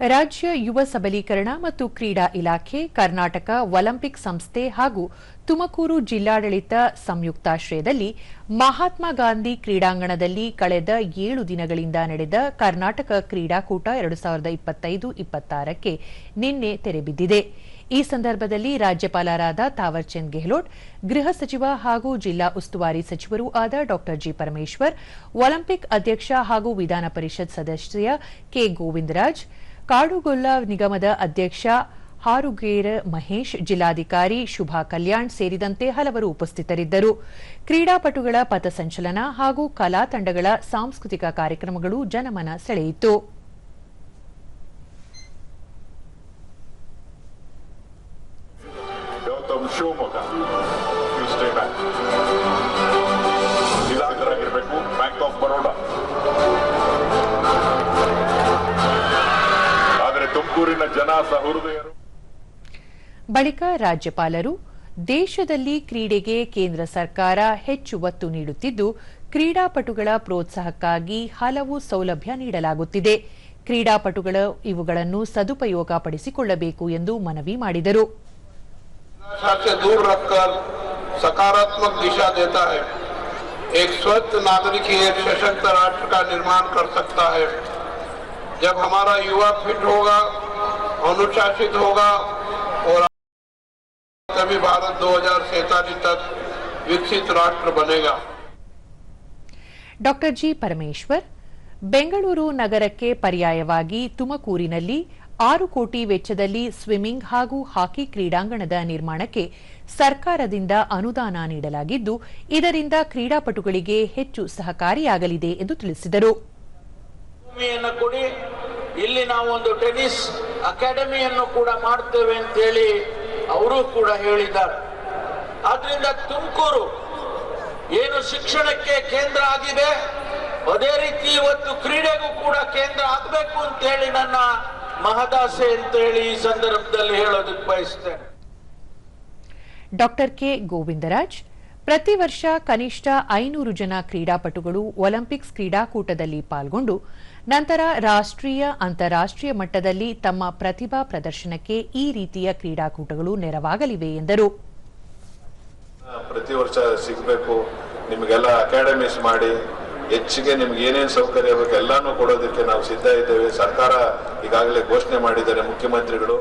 ರಾಜ್ಯ ಯುವ ಸಬಲೀಕರಣ ಮತ್ತು ಕ್ರೀಡಾ ಇಲಾಖೆ, ಕರ್ನಾಟಕ ಒಲಿಂಪಿಕ್ ಸಂಸ್ಥೆ ಹಾಗೂ ತುಮಕೂರು ಜಿಲ್ಲಾಡಳಿತ ಸಂಯುಕ್ತಾಶ್ರಯದಲ್ಲಿ ಮಹಾತ್ಮ ಗಾಂಧಿ ಕ್ರೀಡಾಂಗಣದಲ್ಲಿ ಕಳೆದ ಏಳು ದಿನಗಳಿಂದ ನಡೆದ ಕರ್ನಾಟಕ ಕ್ರೀಡಾಕೂಟ ಎರಡು ಸಾವಿರದ ಇಪ್ಪತ್ತೈದು ಇಪ್ಪತ್ತಾರಕ್ಕೆ ನಿನ್ನೆ ತೆರೆಬಿದ್ದಿದೆ ಈ ಸಂದರ್ಭದಲ್ಲಿ ರಾಜ್ಯಪಾಲರಾದ ತಾವರ್ಚಂದ್ ಗೆಹ್ಲೋಟ್, ಗೃಹ ಸಚಿವ ಹಾಗೂ ಜಿಲ್ಲಾ ಉಸ್ತುವಾರಿ ಸಚಿವರೂ ಆದ ಡಾ ಜಿ ಪರಮೇಶ್ವರ್, ಒಲಿಂಪಿಕ್ ಅಧ್ಯಕ್ಷ ಹಾಗೂ ವಿಧಾನ ಪರಿಷತ್ ಸದಸ್ಯ ಕೆ ಗೋವಿಂದರಾಜ್ ಕಾಡುಗೊಲ್ಲ ನಿಗಮದ ಅಧ್ಯಕ್ಷ ಹಾರುಗೇರ ಮಹೇಶ್, ಜಿಲ್ಲಾಧಿಕಾರಿ ಶುಭಾ ಕಲ್ಯಾಣ್ ಸೇರಿದಂತೆ ಹಲವರು ಉಪಸ್ಥಿತರಿದ್ದರು. ಕ್ರೀಡಾಪಟುಗಳ ಪಥಸಂಚಲನ ಹಾಗೂ ಕಲಾ ತಂಡಗಳ ಸಾಂಸ್ಕೃತಿಕ ಕಾರ್ಯಕ್ರಮಗಳು ಜನಮನ ಸೆಳೆಯಿತು. ತುಮಕೂರಿನ ಜನ ಸಹೃದಯರು ಬಳಿಕ ರಾಜ್ಯಪಾಲರು ದೇಶದಲ್ಲಿ ಕ್ರೀಡೆಗೆ ಕೇಂದ್ರ ಸರ್ಕಾರ ಹೆಚ್ಚು ಒತ್ತು ನೀಡುತ್ತಿದ್ದು ಕ್ರೀಡಾಪಟುಗಳ ಪ್ರೋತ್ಸಾಹಕ್ಕಾಗಿ ಹಲವು ಸೌಲಭ್ಯ ನೀಡಲಾಗುತ್ತಿದೆ ಕ್ರೀಡಾಪಟುಗಳು ಇವುಗಳನ್ನು ಸದುಪಯೋಗಪಡಿಸಿಕೊಳ್ಳಬೇಕು ಎಂದು ಮನವಿ ಮಾಡಿದರು निराशा से दूर रखकर सकारात्मक दिशा देता है एक स्वस्थ नागरिक ही एक सशक्त राष्ट्र का निर्माण कर सकता है जब हमारा युवा फिट होगा अनुशासित होगा और तभी भारत दो तक विकसित राष्ट्र बनेगा ಡಾ ಜಿ ಪರಮೇಶ್ವರ್ ಬೆಂಗಳೂರು ನಗರಕ್ಕೆ ಪರ್ಯಾಯವಾಗಿ ತುಮಕೂರಿನಲ್ಲಿ ಆರು ಕೋಟಿ ವೆಚ್ಚದಲ್ಲಿ ಸ್ವಿಮ್ಮಿಂಗ್ ಹಾಗೂ ಹಾಕಿ ಕ್ರೀಡಾಂಗಣದ ನಿರ್ಮಾಣಕ್ಕೆ ಸರ್ಕಾರದಿಂದ ಅನುದಾನ ನೀಡಲಾಗಿದ್ದು ಇದರಿಂದ ಕ್ರೀಡಾಪಟುಗಳಿಗೆ ಹೆಚ್ಚು ಸಹಕಾರಿಯಾಗಲಿದೆ ಎಂದು ತಿಳಿಸಿದರು ಭೂಮಿಯನ್ನು ಕೊಡಿ ಇಲ್ಲಿ ನಾವು ಒಂದು ಟೆನ್ನಿಸ್ ಅಕಾಡೆಮಿಯನ್ನು ಕೂಡ ಮಾಡ್ತೇವೆ ಅಂತೇಳಿ ಅವರು ಕೂಡ ಹೇಳಿದ್ದಾರೆ. ಆದ್ರಿಂದ ತುಮಕೂರು ಏನು ಶಿಕ್ಷಣಕ್ಕೆ ಕೇಂದ್ರ ಆಗಿದೆ, ಅದೇ ರೀತಿ ಇವತ್ತು ಕ್ರೀಡೆಗೂ ಕೂಡ ಕೇಂದ್ರ ಆಗಬೇಕು ಅಂತೇಳಿ ನನ್ನ ಮಹದಾಸೆ ಅಂತೇಳಿ ಈ ಸಂದರ್ಭದಲ್ಲಿ ಹೇಳೋದಕ್ಕೆ ಬಯಸ್ತೇನೆ. ಡಾಕ್ಟರ್ ಕೆ ಗೋವಿಂದರಾಜ್ ಪ್ರತಿ ವರ್ಷ ಕನಿಷ್ಠ ಐನೂರು ಜನ ಕ್ರೀಡಾಪಟುಗಳು ಒಲಿಂಪಿಕ್ಸ್ ಕ್ರೀಡಾಕೂಟದಲ್ಲಿ ಪಾಲ್ಗೊಂಡು ನಂತರ ರಾಷ್ಟ್ರೀಯ, ಅಂತಾರಾಷ್ಟ್ರೀಯ ಮಟ್ಟದಲ್ಲಿ ತಮ್ಮ ಪ್ರತಿಭಾ ಪ್ರದರ್ಶನಕ್ಕೆ ಈ ರೀತಿಯ ಕ್ರೀಡಾಕೂಟಗಳು ನೆರವಾಗಲಿವೆ ಎಂದರು. ಪ್ರತಿ ವರ್ಷ ಸಿಗಬೇಕು. ನಿಮಗೆಲ್ಲ ಅಕಾಡೆಮೀಸ್ ಮಾಡಿ, ಹೆಚ್ಚಿಗೆ ನಿಮ್ಗೆ ಏನೇನು ಸೌಕರ್ಯ ಬೇಕು ಎಲ್ಲಾನು ಕೊಡೋದಕ್ಕೆ ನಾವು ಸಿದ್ಧ ಇದ್ದೇವೆ. ಸರ್ಕಾರ ಈಗಾಗಲೇ ಘೋಷಣೆ ಮಾಡಿದ್ದಾರೆ ಮುಖ್ಯಮಂತ್ರಿಗಳು.